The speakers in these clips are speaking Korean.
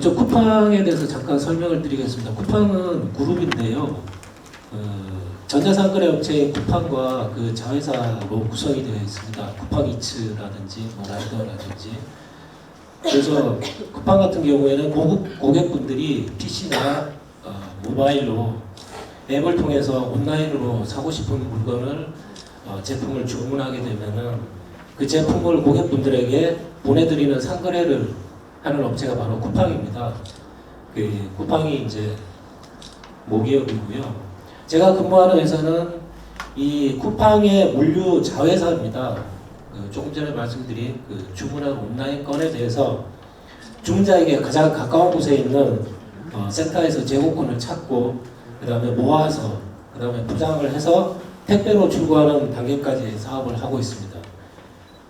먼저 쿠팡에 대해서 잠깐 설명을 드리겠습니다. 쿠팡은 그룹인데요. 어, 전자상 거래 업체인 쿠팡과 그 자회사로 구성이 되어 있습니다. 쿠팡이츠라든지 뭐 라이더라든지. 그래서 쿠팡 같은 경우에는 고객, 고객분들이 PC나 어, 모바일로 앱을 통해서 온라인으로 사고 싶은 물건을 어, 제품을 주문하게 되면은 그 제품을 고객분들에게 보내드리는 상거래를 하는 업체가 바로 쿠팡입니다. 그 쿠팡이 이제 모기업이고요. 제가 근무하는 회사는 이 쿠팡의 물류 자회사입니다. 그 조금 전에 말씀드린 그 주문한 온라인 건에 대해서 주문자에게 가장 가까운 곳에 있는 어, 센터에서 재고권을 찾고 그 다음에 모아서 그 다음에 포장을 해서 택배로 출고하는 단계까지 사업을 하고 있습니다.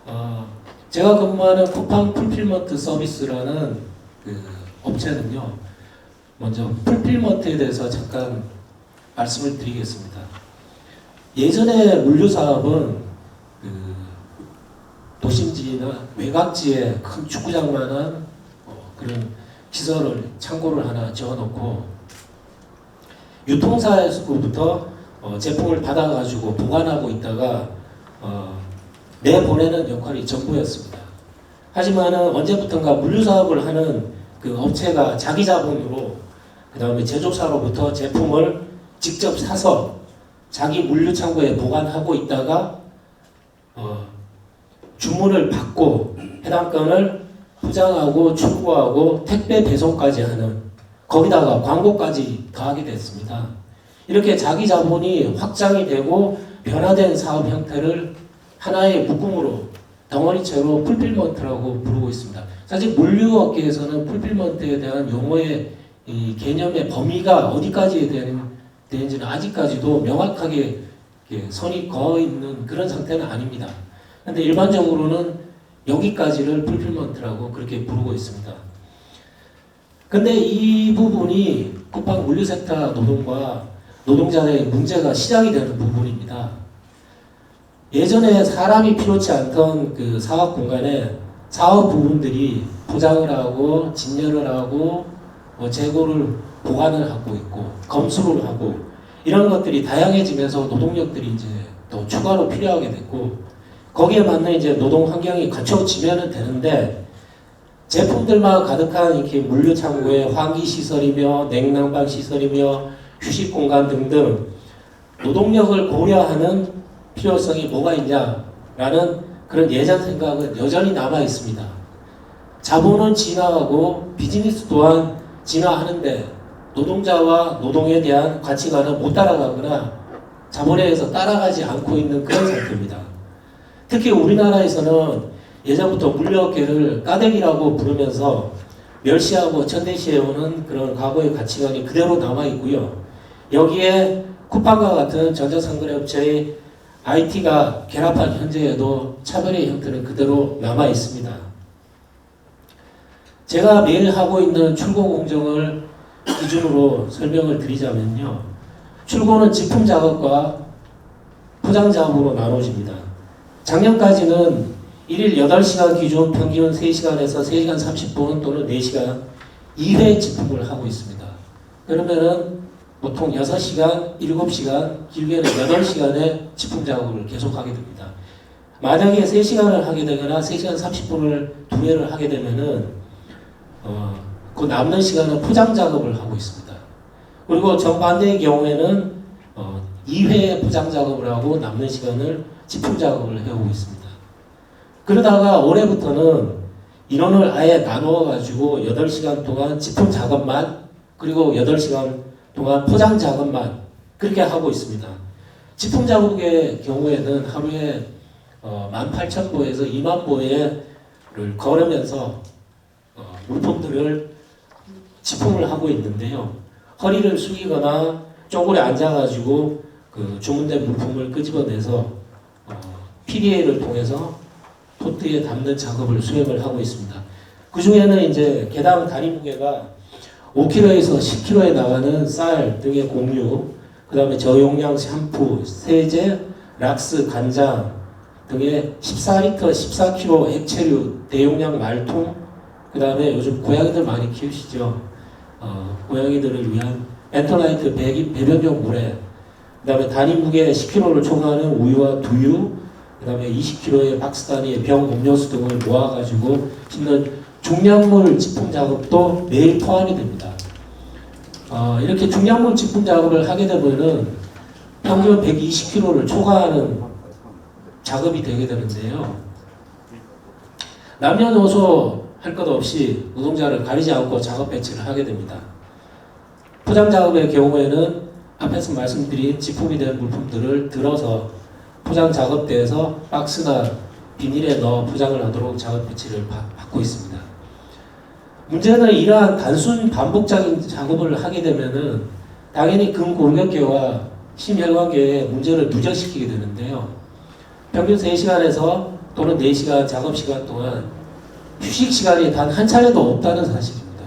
어, 제가 근무하는 쿠팡 풀필먼트 서비스라는 그 업체는요. 먼저 풀필먼트에 대해서 잠깐 말씀을 드리겠습니다. 예전에 물류 사업은 그 도심지나 외곽지에 큰 축구장만한 어, 그런 시설을 창고를 하나 지어놓고 유통사에서부터 어, 제품을 받아가지고 보관하고 있다가 어, 내보내는 역할이 전부였습니다. 하지만은 언제부턴가 물류 사업을 하는 그 업체가 자기 자본으로 그 다음에 제조사로부터 제품을 직접 사서 자기 물류 창고에 보관하고 있다가 어, 주문을 받고 해당 건을 포장하고 출고하고 택배 배송까지 하는 거기다가 광고까지 더하게 됐습니다. 이렇게 자기 자본이 확장이 되고 변화된 사업 형태를 하나의 묶음으로 덩어리채로 풀필먼트라고 부르고 있습니다. 사실 물류업계에서는 풀필먼트에 대한 용어의 이 개념의 범위가 어디까지 되는, 되는지는 아직까지도 명확하게 선이 그어 있는 그런 상태는 아닙니다. 근데 일반적으로는 여기까지를 풀필먼트라고 그렇게 부르고 있습니다. 근데 이 부분이 쿠팡 물류센터 노동과 노동자의 문제가 시작이 되는 부분입니다. 예전에 사람이 필요치 않던 그 사업 공간에 사업 부분들이 포장을 하고 진열을 하고 뭐 재고를 보관을 하고 있고 검수를 하고 이런 것들이 다양해지면서 노동력들이 이제 또 추가로 필요하게 됐고 거기에 맞는 이제 노동 환경이 갖춰지면 되는데 제품들만 가득한 이렇게 물류 창고에 환기 시설이며 냉난방 시설이며 휴식 공간 등등 노동력을 고려하는 필요성이 뭐가 있냐라는 그런 예전 생각은 여전히 남아 있습니다. 자본은 진화하고 비즈니스 또한 진화하는데 노동자와 노동에 대한 가치관은 못 따라가거나 자본에 의해서 따라가지 않고 있는 그런 상태입니다. 특히 우리나라에서는 예전부터 물류업계를 까대기라고 부르면서 멸시하고 천대시해오는 그런 과거의 가치관이 그대로 남아 있고요. 여기에 쿠팡과 같은 전자상거래업체의 IT가 결합한 현재에도 차별의 형태는 그대로 남아 있습니다. 제가 매일 하고 있는 출고 공정을 기준으로 설명을 드리자면요. 출고는 제품 작업과 포장 작업으로 나눠집니다. 작년까지는 1일 8시간 기준 평균 3시간에서 3시간 30분 또는 4시간 2회 제품을 하고 있습니다. 그러면은 보통 6시간, 7시간, 길게는 8시간의 제품 작업을 계속하게 됩니다. 만약에 3시간을 하게 되거나 3시간 30분을 두 회를 하게 되면은 어, 그 남는 시간은 포장 작업을 하고 있습니다. 그리고 정반대의 경우에는 어, 2회 포장 작업을 하고 남는 시간을 제품 작업을 해오고 있습니다. 그러다가 올해부터는 인원을 아예 나누어 가지고 8시간 동안 제품 작업만 그리고 8시간 동안 포장 작업만 그렇게 하고 있습니다. 제품 작업의 경우에는 하루에 어, 18,000보에서 2만 보를 걸으면서 어, 물품들을 지품을 하고 있는데요. 허리를 숙이거나 쪼그려 앉아가지고 그 주문된 물품을 끄집어내서 어, PDA를 통해서 토트에 담는 작업을 수행을 하고 있습니다. 그 중에는 이제 개당 단위 무게가 5kg에서 10kg에 나가는 쌀 등의 공유, 그 다음에 저용량 샴푸, 세제, 락스, 간장 등의 14리터, 14kg 액체류, 대용량 말통, 그 다음에 요즘 고양이들 많이 키우시죠. 어, 고양이들을 위한 엔터라이트 배, 배변용 물에 그 다음에 단위 무게 10kg를 초과하는 우유와 두유 그 다음에 20kg의 박스 단위의 병 음료수 등을 모아가지고 싣는 중량물 직품 작업도 매일 포함이 됩니다. 어, 이렇게 중량물 직품 작업을 하게 되면은 평균 120kg를 초과하는 작업이 되게 되는데요. 남녀노소 할 것 없이 노동자를 가리지 않고 작업 배치를 하게 됩니다. 포장 작업의 경우에는 앞에서 말씀드린 지품이 된 물품들을 들어서 포장 작업대에서 박스나 비닐에 넣어 포장을 하도록 작업 배치를 바- 받고 있습니다. 문제는 이러한 단순 반복적인 작업을 하게 되면은 당연히 근골격계와 심혈관계의 문제를 누적시키게 되는데요. 평균 3시간에서 또는 4시간 작업 시간 동안 휴식 시간이 단 한 차례도 없다는 사실입니다.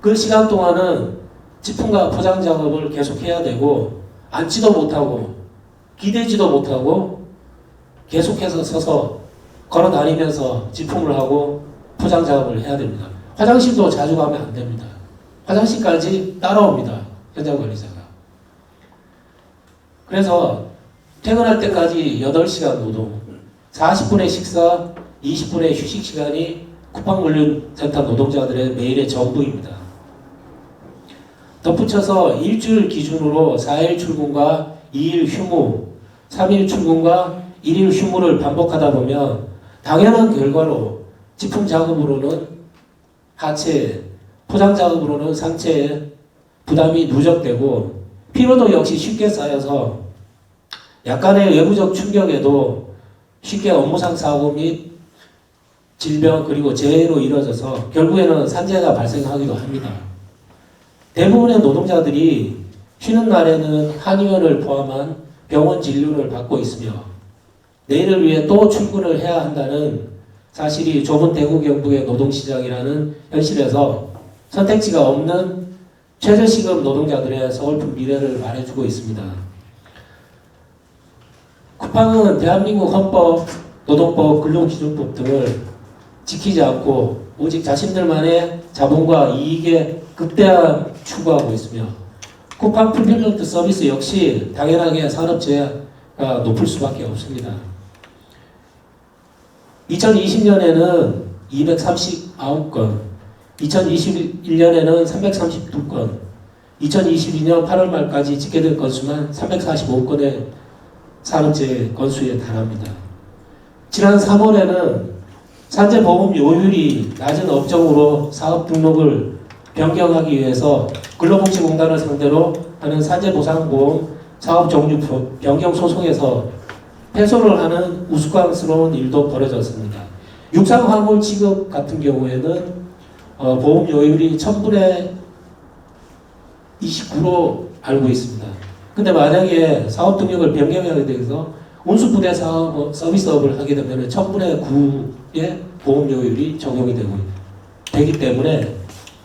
그 시간 동안은 지품과 포장 작업을 계속해야 되고 앉지도 못하고 기대지도 못하고 계속해서 서서 걸어 다니면서 지품을 하고 포장 작업을 해야 됩니다. 화장실도 자주 가면 안 됩니다. 화장실까지 따라옵니다. 현장 관리자가. 그래서 퇴근할 때까지 8시간 노동, 40분의 식사, 20분의 휴식 시간이 쿠팡물류센터 노동자들의 매일의 전부입니다. 덧붙여서 일주일 기준으로 4일 출근과 2일 휴무, 3일 출근과 1일 휴무를 반복하다 보면 당연한 결과로 지품 작업으로는 하체, 포장 작업으로는 상체에 부담이 누적되고 피로도 역시 쉽게 쌓여서 약간의 외부적 충격에도 쉽게 업무상 사고 및 질병 그리고 재해로 이뤄져서 결국에는 산재가 발생하기도 합니다. 대부분의 노동자들이 쉬는 날에는 한의원을 포함한 병원 진료를 받고 있으며 내일을 위해 또 출근을 해야 한다는 사실 이 좁은 대구 경북의 노동시장이라는 현실에서 선택지가 없는 최저시급 노동자들의 서글픈 미래를 말해주고 있습니다. 쿠팡은 대한민국 헌법, 노동법, 근로기준법 등을 지키지 않고 오직 자신들만의 자본과 이익에 극대화 추구하고 있으며 쿠팡 풀필먼트 서비스 역시 당연하게 산업재해가 높을 수밖에 없습니다. 2020년에는 239건, 2021년에는 332건, 2022년 8월 말까지 집계된 건수만 345건의 산업재해 건수에 달합니다. 지난 3월에는 산재보험 요율이 낮은 업종으로 사업 등록을 변경하기 위해서 근로복지공단을 상대로 하는 산재보상보험 사업 종류 변경 소송에서 패소를 하는 우스꽝스러운 일도 벌어졌습니다. 육상 화물 취급 같은 경우에는 어, 보험 요율이 1000분의 29로 알고 있습니다. 근데 만약에 사업 등록을 변경하게 돼서 운수부대 사업 서비스업을 하게 되면 1000분의 9의 보험 요율이 적용이 되고 되기 때문에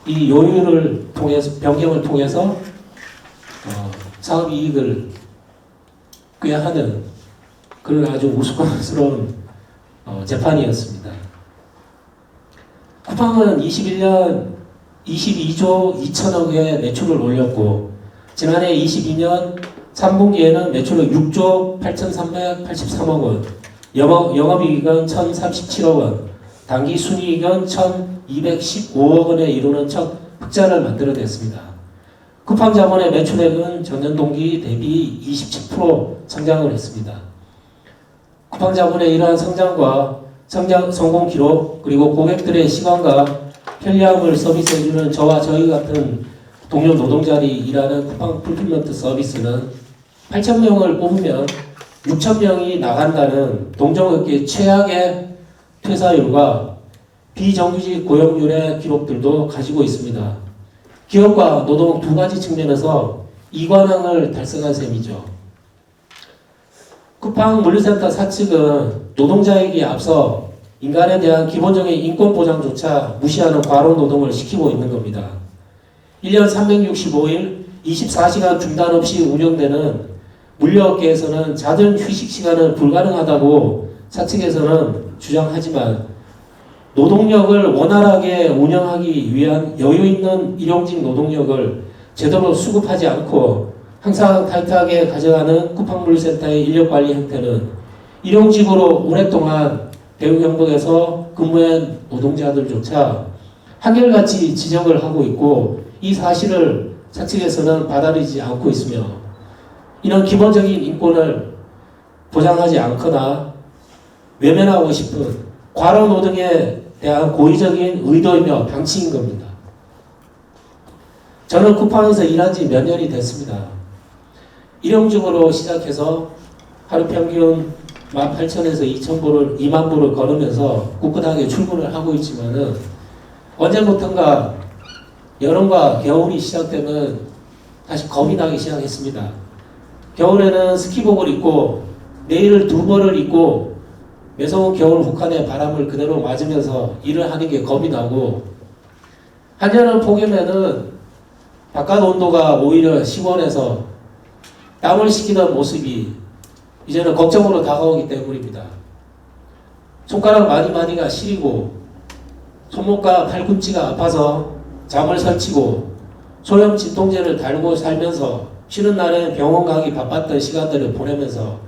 이 요율을 통해서 변경을 통해서 어, 사업 이익을 꾀하는 그런 아주 우스꽝스러운 어, 재판이었습니다. 쿠팡은 21년 22조 2천억의 매출을 올렸고 지난해 22년 3분기에는 매출을 6조 8,383억 원, 영업, 영업 이익은 1,037억 원, 단기 순이익은 1,215억 원에 이르는 첫 흑자를 만들어냈습니다. 쿠팡 자본의 매출액은 전년 동기 대비 27% 성장을 했습니다. 쿠팡 자본의 이러한 성장과 성장 성공 기록 그리고 고객들의 시간과 편리함을 서비스해주는 저와 저희 같은 동료 노동자들이 일하는 쿠팡 풀필먼트 서비스는 8천 명을 뽑으면 6천 명이 나간다는 동종업계 최악의 퇴사율과 비정규직 고용률의 기록들도 가지고 있습니다. 기업과 노동 두 가지 측면에서 이관왕을 달성한 셈이죠. 쿠팡 물류센터 사측은 노동자에게 앞서 인간에 대한 기본적인 인권 보장조차 무시하는 과로 노동을 시키고 있는 겁니다. 1년 365일 24시간 중단 없이 운영되는 물류업계에서는 잦은 휴식 시간은 불가능하다고 사측에서는 주장하지만 노동력을 원활하게 운영하기 위한 여유 있는 일용직 노동력을 제대로 수급하지 않고 항상 타이트하게 가져가는 쿠팡물센터의 인력 관리 형태는 일용직으로 오랫동안 대우 경북에서 근무한 노동자들조차 한결같이 지적을 하고 있고 이 사실을 차측에서는 받아들이지 않고 있으며 이런 기본적인 인권을 보장하지 않거나 외면하고 싶은 과로 노동에 대한 고의적인 의도이며 방치인 겁니다. 저는 쿠팡에서 일한 지 몇 년이 됐습니다. 일용직으로 시작해서 하루 평균 18,000에서 2,000보를 2만 보를 걸으면서 꿋꿋하게 출근을 하고 있지만은 언제부턴가 여름과 겨울이 시작되면 다시 겁이 나기 시작했습니다. 겨울에는 스키복을 입고 내일을 두 벌을 입고 매서운 겨울 혹한의 바람을 그대로 맞으면서 일을 하는 게 겁이 나고 한여름 폭염에는 바깥 온도가 오히려 시원해서 땀을 식히던 모습이 이제는 걱정으로 다가오기 때문입니다. 손가락 많이 많이가 시리고 손목과 팔꿈치가 아파서 잠을 설치고 소염 진통제를 달고 살면서 쉬는 날엔 병원 가기 바빴던 시간들을 보내면서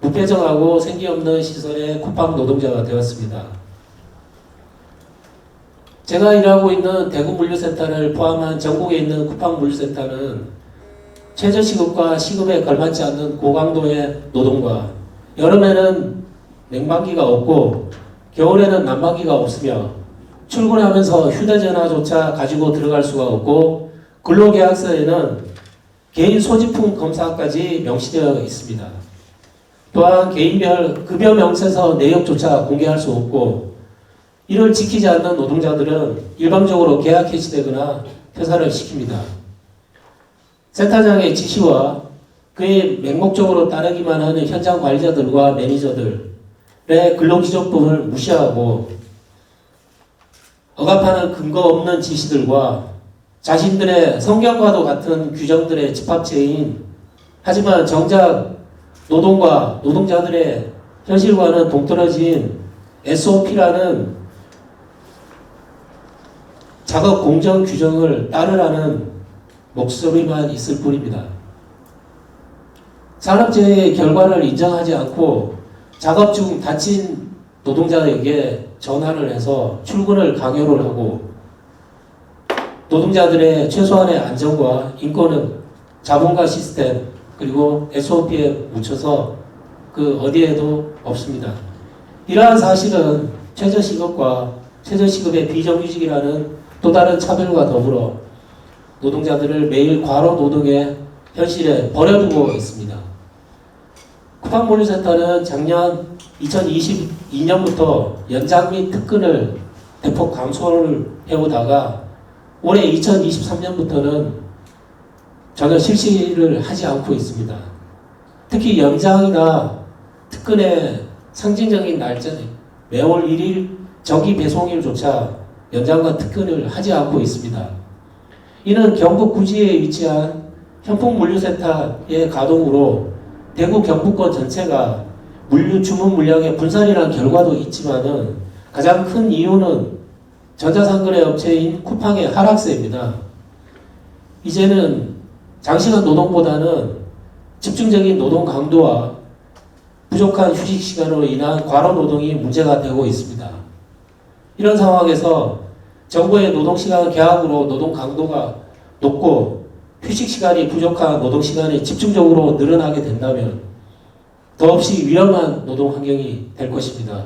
무표정하고 생기 없는 시선의 쿠팡 노동자가 되었습니다. 제가 일하고 있는 대구 물류센터를 포함한 전국에 있는 쿠팡 물류센터는 최저 시급과 시급에 걸맞지 않는 고강도의 노동과 여름에는 냉방기가 없고 겨울에는 난방기가 없으며 출근하면서 휴대전화조차 가지고 들어갈 수가 없고 근로계약서에는 개인 소지품 검사까지 명시되어 있습니다. 또한 개인별 급여 명세서 내역조차 공개할 수 없고 이를 지키지 않는 노동자들은 일방적으로 계약 해지되거나 퇴사를 시킵니다. 센터장의 지시와 그의 맹목적으로 따르기만 하는 현장 관리자들과 매니저들의 근로기적법을 무시하고 억압하는 근거 없는 지시들과 자신들의 성경과도 같은 규정들의 집합체인 하지만 정작 노동과 노동자들의 현실과는 동떨어진 SOP라는 작업 공정 규정을 따르라는 목소리만 있을 뿐입니다. 산업재해의 결과를 인정하지 않고 작업 중 다친 노동자에게 전화를 해서 출근을 강요를 하고 노동자들의 최소한의 안전과 인권은 자본가 시스템 그리고 SOP에 묻혀서 그 어디에도 없습니다. 이러한 사실은 최저시급과 최저시급의 비정규직이라는 또 다른 차별과 더불어 노동자들을 매일 과로 노동의 현실에 버려두고 있습니다. 쿠팡몰리센터는 작년 2022년부터 연장 및 특근을 대폭 감소를 해오다가 올해 2023년부터는 전혀 실시를 하지 않고 있습니다. 특히 연장이나 특근의 상징적인 날짜는 매월 1일 정기 배송일조차 연장과 특근을 하지 않고 있습니다. 이는 경북 구지에 위치한 현풍물류센터의 가동으로 대구 경북권 전체가 물류 주문 물량의 분산이라는 결과도 있지만은 가장 큰 이유는 전자상거래 업체인 쿠팡의 하락세입니다. 이제는 장시간 노동보다는 집중적인 노동 강도와 부족한 휴식 시간으로 인한 과로 노동이 문제가 되고 있습니다. 이런 상황에서 정부의 노동시간 계약으로 노동 강도가 높고 휴식 시간이 부족한 노동 시간이 집중적으로 늘어나게 된다면 더없이 위험한 노동 환경이 될 것입니다.